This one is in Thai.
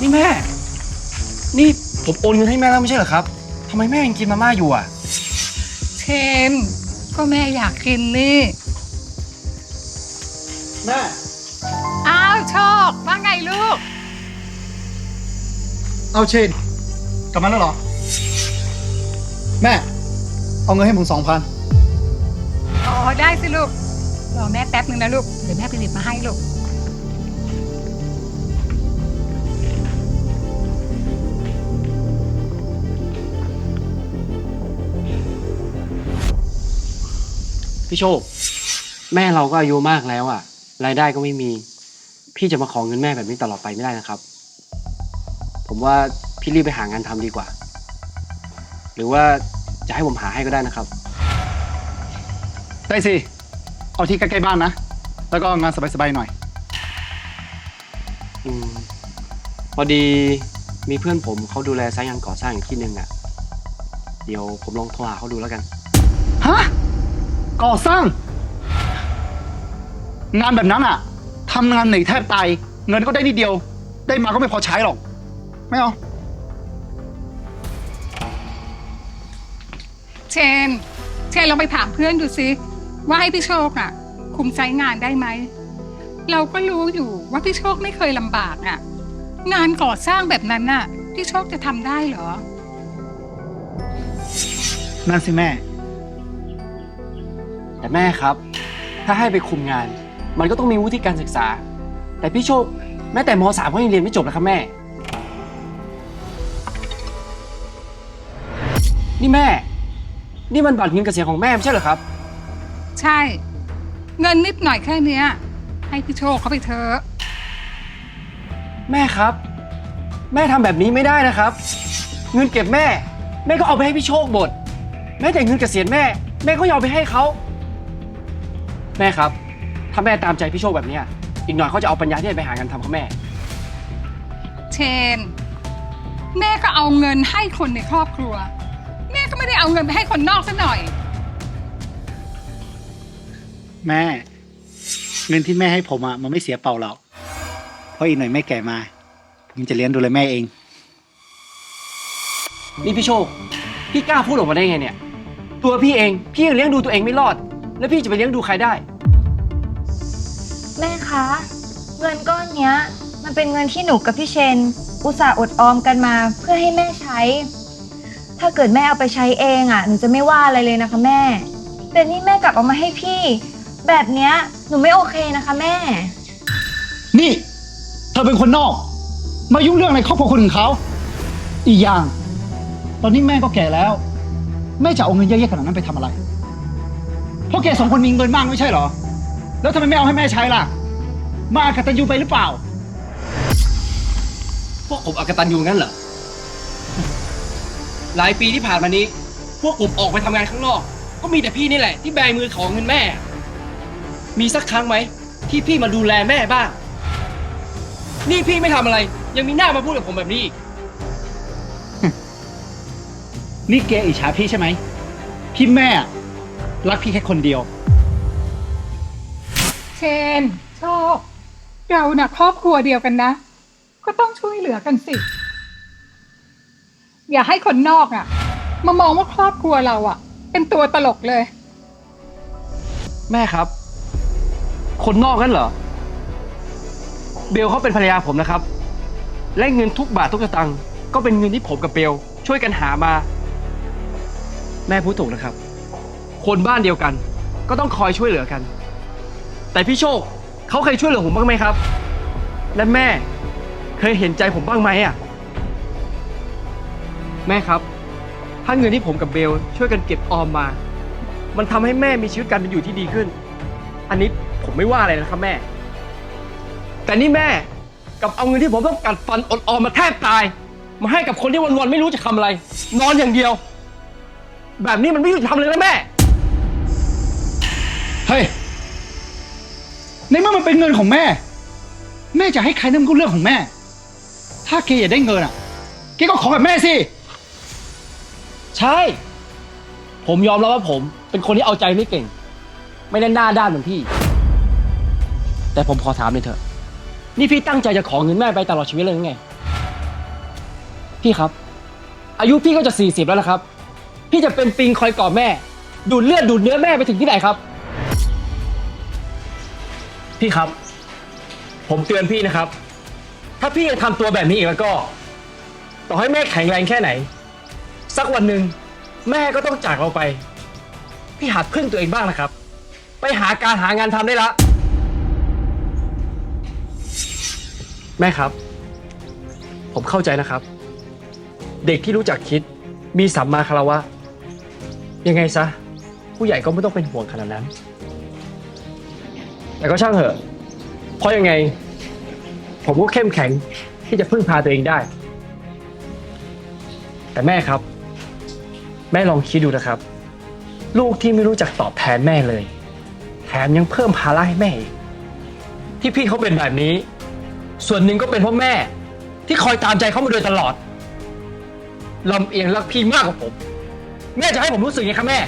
นี่แม่ นี่ผมโอนเงินให้แม่แล้วไม่ใช่เหรอครับทำไมแม่ยังกินมาม่าอยู่อะ เชนก็แม่อยากกินนี่ แม่ อ้าวโชคว่าไงลูก เอาเชนกลับมาแล้วเหรอ แม่ เอาเงินให้ผมสองพัน อ๋อ ได้สิลูก รอแม่แป๊บนึงนะลูก เดี๋ยวแม่ไปหยิบมาให้ลูก พี่โชค แม่เราก็อายุมากแล้วอะรายได้ก็ไม่มี พี่จะมาขอเงินแม่แบบนี้ตลอดไปไม่ได้นะครับ ผมว่าพี่รีบไปหางานทำดีกว่า หรือว่าจะให้ผมหาให้ก็ได้นะครับ ได้สิ เอาที่ใกล้ๆบ้านนะ แล้วก็งานสบายๆหน่อย อืมพอดีมีเพื่อนผมเขาดูแลไซต์งานก่อสร้างอีกที่หนึ่งอะเดี๋ยวผมลองโทรหาเขาดูแล้วกัน ฮะ ก่อสร้าง งานแบบนั้นอะทำงานเหนื่อยแทบตาย เงินก็ได้นิดเดียว ได้มาก็ไม่พอใช้หรอก ไม่เอา เชน เชนลองไปถามเพื่อนดูสิว่าให้พี่โชคอะคุมไซต์งานได้ไหม เราก็รู้อยู่ว่าพี่โชคไม่เคยลำบากอะงานก่อสร้างแบบนั้นน่ะ พี่โชคจะทำได้เหรอ นั่นสิแม่ แต่แม่ครับ ถ้าให้ไปคุมงาน มันก็ต้องมีวุฒิการศึกษา แต่พี่โชคแม้แต่มสามก็ยังเรียนไม่จบนะครับแม่ นี่แม่ นี่มันบัตรเงินเกษียณของแม่ไม่ใช่เหรอครับ ใช่ เงินนิดหน่อยแค่เนี้ย ให้พี่โชคเขาไปเถอะแม่ครับ แม่ทำแบบนี้ไม่ได้นะครับ เงินเก็บแม่ แม่ก็เอาไปให้พี่โชคหมดแม้แต่เงินเกษียณแม่ แม่ก็ยอมไปให้เขา แม่ครับ ถ้าแม่ตามใจพี่โชคแบบเนี้ยอีกหน่อยเขาจะเอาปัญญาที่ไหนไปหางานทำครับแม่ เชน แม่ก็เอาเงินให้คนในครอบครัว แม่ก็ไม่ได้เอาเงินไปให้คนนอกซะหน่อย แม่ เงินที่แม่ให้ผมอะมันไม่เสียเปล่าหรอกเพราะอีกหน่อยแม่แก่มา ผมจะเลี้ยงดูแลแม่เอง นี่พี่โชค พี่กล้าพูดออกมาได้ไงเนี่ย ตัวพี่เอง พี่ยังเลี้ยงดูตัวเองไม่รอด แล้วพี่จะไปเลี้ยงดูใครได้ แม่คะ เงินก้อนเนี้ย มันเป็นเงินที่หนูกับพี่เชน อุตส่าห์อดออมกันมาเพื่อให้แม่ใช้ ถ้าเกิดแม่เอาไปใช้เองอะหนูจะไม่ว่าอะไรเลยนะคะแม่ แต่นี่แม่กลับเอามาให้พี่ แบบเนี้ยหนูไม่โอเคนะคะแม่ นี่ เธอเป็นคนนอก มายุ่งเรื่องในครอบครัวคนอื่นเขา อีกอย่าง ตอนนี้แม่ก็แก่แล้ว แม่จะเอาเงินเยอะๆขนาดนั้นไปทำอะไร เพราะแกสองคนมีเงินมากไม่ใช่เหรอ แล้วทำไมไม่เอาให้แม่ใช้ล่ะ มาอกตันยูไปหรือเปล่า พวกผมอากตันยูงั้นเหรอ หลายปีที่ผ่านมานี้ พวกผมออกไปทำงานข้างนอก ก็มีแต่พี่นี่แหละ ที่แบมือของเงินแม่ มีสักครั้งไหม ที่พี่มาดูแลแม่บ้าง นี่พี่ไม่ทำอะไร ยังมีหน้ามาพูดกับผมแบบนี้อีกนี่แกอิจฉาพี่ใช่ไหม พี่แม่ รักพี่แค่คนเดียว เชน โชค เราน่ะครอบครัวเดียวกันนะ ก็ต้องช่วยเหลือกันสิ อย่าให้คนนอกอะ มามองว่าครอบครัวเราอะ เป็นตัวตลกเลย แม่ครับ คนนอกนั่นเหรอ เบลเขาเป็นภรรยาผมนะครับ และเงินทุกบาททุกสตังค์ก็เป็นเงินที่ผมกับเบลช่วยกันหามา แม่พูดถูกนะครับ คนบ้านเดียวกัน ก็ต้องคอยช่วยเหลือกัน แต่พี่โชคเขาเคยช่วยเหลือผมบ้างไหมครับ และแม่เคยเห็นใจผมบ้างไหมอะ แม่ครับ ถ้าเงินที่ผมกับเบลช่วยกันเก็บออมมา มันทำให้แม่มีชีวิตการเป็นอยู่ที่ดีขึ้น อันนี้ผมไม่ว่าอะไรนะครับแม่ แต่นี่แม่กับเอาเงินที่ผมต้องกัดฟันอดออมมาแทบตาย มาให้กับคนที่วันๆไม่รู้จะทำอะไร นอนอย่างเดียว แบบนี้มันไม่ยุติธรรมเลยนะแม่ เฮ้ย ในเมื่อมันเป็นเงินของแม่ แม่จะให้ใครนั่นมันก็เรื่องของแม่ ถ้าแกอยากได้เงินอะแกก็ขอแบบแม่สิ ใช่ ผมยอมรับว่าผมเป็นคนที่เอาใจไม่เก่ง ไม่ได้หน้าด้านเหมือนพี่ แต่ผมขอถามเลยเถอะ นี่พี่ตั้งใจจะขอเงินแม่ไปตลอดชีวิตเลยหรือไง พี่ครับ อายุพี่ก็จะสี่สิบแล้วนะครับ พี่จะเป็นปิงคอยกอบแม่ ดูดเลือดดูดเนื้อแม่ไปถึงที่ไหนครับ พี่ครับ ผมเตือนพี่นะครับ ถ้าพี่ยังทำตัวแบบนี้อีกแล้วก็ ต่อให้แม่แข็งแรงแค่ไหน สักวันหนึ่งแม่ก็ต้องจากเราไป พี่หัดพึ่งตัวเองบ้างนะครับ ไปหาการหางานทำได้ละ แม่ครับ ผมเข้าใจนะครับ เด็กที่รู้จักคิดมีสัมมาคารวะ ยังไงซะ ผู้ใหญ่ก็ไม่ต้องเป็นห่วงขนาดนั้น แต่ก็ช่างเถอะ เพราะยังไง ผมก็เข้มแข็งที่จะพึ่งพาตัวเองได้ แต่แม่ครับ แม่ลองคิดดูนะครับ ลูกที่ไม่รู้จักตอบแทนแม่เลย แถมยังเพิ่มภาระให้แม่อีกที่พี่เขาเป็นแบบนี้ ส่วนหนึ่งก็เป็นเพราะแม่ ที่คอยตามใจเขามาโดยตลอดลำเอียงรักพี่มากกว่าผม แม่จะให้ผมรู้สึกยังไงครับแม่